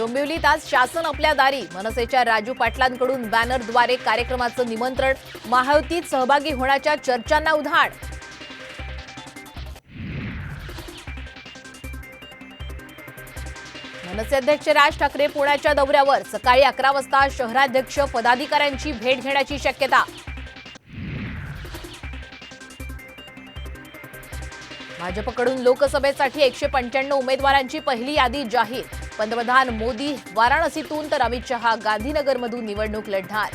डोंबिवलीत आज शासन आपल्या दारी. मनसेच्या राजू पाटलांकडून बॅनरद्वारे कार्यक्रमाचं निमंत्रण. महायुतीत सहभागी होण्याच्या चर्चांना उधाण. मनसे अध्यक्ष राज ठाकरे पुण्याच्या दौऱ्यावर. सकाळी अकरा वाजता शहराध्यक्ष पदाधिकाऱ्यांची भेट घेण्याची शक्यता. भाजपकडून लोकसभेसाठी एकशे पंच्याण्णव उमेदवारांची पहिली यादी जाहीर. पंतप्रधान मोदी वाराणसीतून तर अमित शहा गांधीनगरमधून निवडणूक लढणार.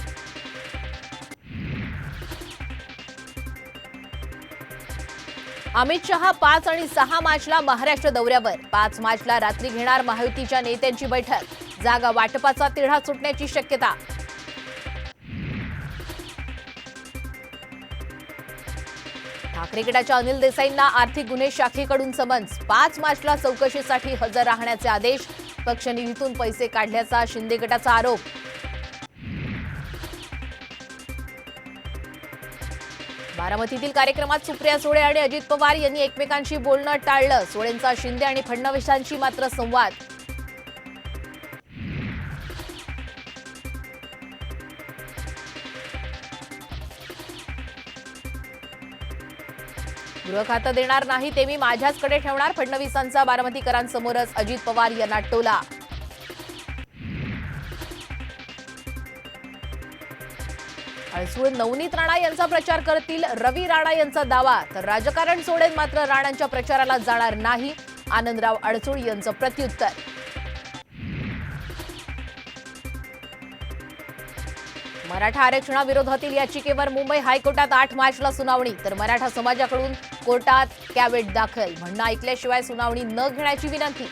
अमित शहा पाच आणि सहा मार्चला महाराष्ट्र दौऱ्यावर. पाच मार्चला रात्री घेणार महायुतीच्या नेत्यांची बैठक. जागा वाटपाचा तिढा सुटण्याची शक्यता. ठाकरे गटाच्या अनिल देसाईंना आर्थिक गुन्हे शाखेकडून समन्स. पाच मार्चला चौकशीसाठी हजर राहण्याचे आदेश पक्षनिधीतून पैसे काढल्याचा शिंदे गटाचा आरोप. बारामतीतील कार्यक्रमात सुप्रिया सुळे आणि अजित पवार यांनी एकमेकांशी बोलणं टाळलं. सुळेंचा शिंदे आणि फडणवीसांशी मात्र संवाद. गृह खातं देणार नाही ते मी माझ्याचकडे ठेवणार. फडणवीसांचा बारामतीकरांसमोरच अजित पवार यांना टोला. अळसूळ नवनीत राणा यांचा प्रचार करतील. रवी राणा यांचा दावा. तर राजकारण सोडेल मात्र राणांच्या प्रचाराला जाणार नाही. आनंदराव अडसूळ यांचं प्रत्युत्तर. मराठा आरक्षणाविरोधातील याचिकेवर मुंबई हायकोर्टात आठ मार्चला सुनावणी. तर मराठा समाजाकडून कोर्टात कॅवेट दाखल. म्हणणं ऐकल्याशिवाय सुनावणी न घेण्याची विनंती.